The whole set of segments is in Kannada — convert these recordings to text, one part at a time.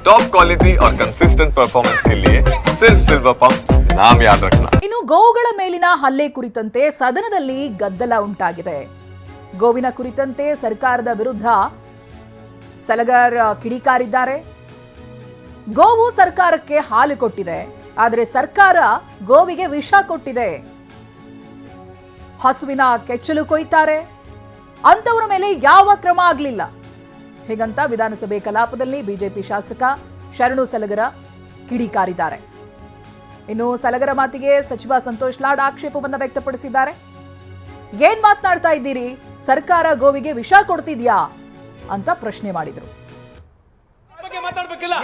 टॉप क्वालिटी और कंसिस्टेंट परफॉर्मेंस के लिए सिर्फ सिल्वर पंप नाम याद रखना ಇನ್ನು ಗೋವುಗಳ ಮೇಲಿನ ಹಲ್ಲೆ ಕುರಿತಂತೆ ಸದನದಲ್ಲಿ ಗದ್ದಲ ಉಂಟಾಗಿದೆ ಗೋವಿನ ಕುರಿತಂತೆ ಸರ್ಕಾರದ ವಿರುದ್ಧ ಸಲಗರ್ ಕಿಡಿಕಾರಿದ್ದಾರೆ ಗೋವು ಸರ್ಕಾರಕ್ಕೆ ಹಾಲು ಕೊಟ್ಟಿದೆ ಆದರೆ ಸರ್ಕಾರ ಗೋವಿಗೆ ವಿಷ ಕೊಟ್ಟಿದೆ ಹಸುವಿನ ಕೆಚ್ಚಲು ಕೊಯ್ತಾರೆ ಅಂತವರ ಮೇಲೆ ಯಾವ ಕ್ರಮ ಆಗಲಿಲ್ಲ ಹೀಗಂತ ವಿಧಾನಸಭೆ ಕಲಾಪದಲ್ಲಿ ಬಿಜೆಪಿ ಶಾಸಕ ಶರಣು ಸಲಗರ ಕಿಡಿಕಾರಿದ್ದಾರೆ. ಇನ್ನು ಸಲಗರ ಮಾತಿಗೆ ಸಚಿವ ಸಂತೋಷ್ ಲಾಡ್ ಆಕ್ಷೇಪವನ್ನು ವ್ಯಕ್ತಪಡಿಸಿದ್ದಾರೆ. ಏನ್ ಮಾತನಾಡ್ತಾ ಇದ್ದೀರಿ? ಸರ್ಕಾರ ಗೋವಿಗೆ ವಿಷ ಕೊಡ್ತಿದ್ಯಾ? ಅಂತ ಪ್ರಶ್ನೆ ಮಾಡಿದ್ರು. ಬಗ್ಗೆ ಮಾತಾಡ್ಬೇಕಿಲ್ಲ?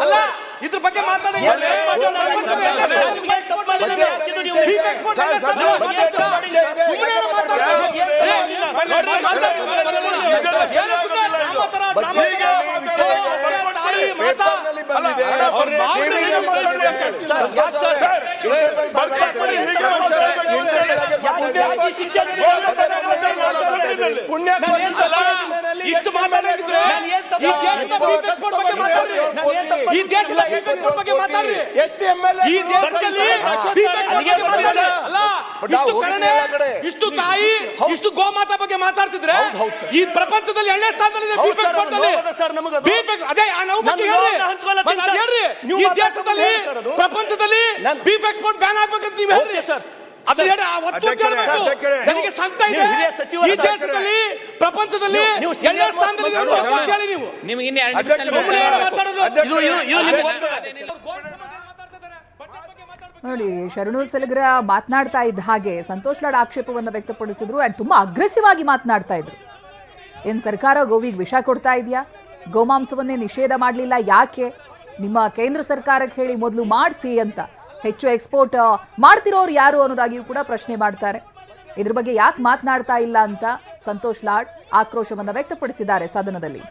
ಅಲ್ಲ ಇದ್ರ ಬಗ್ಗೆ ಮಾತಾಡಿ ಪ್ರಪಂಚದಲ್ಲಿ ಇಷ್ಟು ಮಾತಾಡಿದ್ರೆ ಈ ದೇಶದ beef export ಬಗ್ಗೆ ಮಾತಾಡ್ರಿ. ಈ ದೇಶದ beef export ಬಗ್ಗೆ ಮಾತಾಡ್ರಿ. ಎಷ್ಟು ಎಂ ಎಲ್ ಈ ದೇಶದಲ್ಲಿ ಅಲ್ಲ ಇಷ್ಟು ಕರುಣೆ ಇಷ್ಟು ತಾಯಿ ಇಷ್ಟು ಗೋಮಾತಾ ಬಗ್ಗೆ ಮಾತಾಡ್ತಿದ್ರೆ ಈ ಪ್ರಪಂಚದಲ್ಲಿ ಎಣ್ಣೆ ಸ್ಥಾನದಲ್ಲಿದೆ export ಅದು ಅಲ್ಲಿ. ಸರ್ ನಮಗೆ beef ಅದೇ ಆ ನಾವು ಬಗ್ಗೆ ಹೇಳ್ರಿ. ಹೇಳ್ರಿ. ನೀವು ಈ ದೇಶದಲ್ಲಿ. ಪ್ರಪಂಚದಲ್ಲಿ ನನ್- ಬೀಫ್ ಎಕ್ಸ್ಪೋರ್ಟ್ ಬ್ಯಾನ್ ಆಗ್ಬೇಕಂತ ನೀವು ಹೇಳ್ರಿ. ಸರ್. ಅದು ಸರ್, ಆ ಒತ್ತು ನನಗೆ ಸಂತ ಇದೆ. ಈ ದೇಶದಲ್ಲಿ ಪ್ರಪಂಚದಲ್ಲಿ ನೀವು- ಎಲ್ಲ ಸ್ಥಾನದಲ್ಲಿ ಹೇಳಿ ನೀವು ನಿಮ್ಗೆ ಇನ್ನೇ ಎರಡು ನೋಡಿ ಶರಣು ಸಲಗರ ಮಾತನಾಡ್ತಾ ಇದ್ದ ಹಾಗೆ ಸಂತೋಷ್ ಲಾಡ್ ಆಕ್ಷೇಪವನ್ನು ವ್ಯಕ್ತಪಡಿಸಿದ್ರು ಅಂಡ್ ತುಂಬಾ ಅಗ್ರೆಸಿವ್ ಆಗಿ ಮಾತನಾಡ್ತಾ ಇದ್ರು ಏನ್ ಸರ್ಕಾರ ಗೋವಿಗೆ ವಿಷ ಕೊಡ್ತಾ ಇದೆಯಾ ಗೋಮಾಂಸವನ್ನೇ ನಿಷೇಧ ಮಾಡಲಿಲ್ಲ ಯಾಕೆ ನಿಮ್ಮ ಕೇಂದ್ರ ಸರ್ಕಾರಕ್ಕೆ ಹೇಳಿ ಮೊದಲು ಮಾಡಿಸಿ ಅಂತ ಹೆಚ್ಚು ಎಕ್ಸ್ಪೋರ್ಟ್ ಮಾಡ್ತಿರೋರು ಯಾರು ಅನ್ನೋದಾಗಿಯೂ ಕೂಡ ಪ್ರಶ್ನೆ ಮಾಡ್ತಾರೆ ಇದ್ರ ಬಗ್ಗೆ ಯಾಕೆ ಮಾತನಾಡ್ತಾ ಇಲ್ಲ ಅಂತ ಸಂತೋಷ್ ಲಾಡ್ ಆಕ್ರೋಶವನ್ನ ವ್ಯಕ್ತಪಡಿಸಿದ್ದಾರೆ ಸದನದಲ್ಲಿ.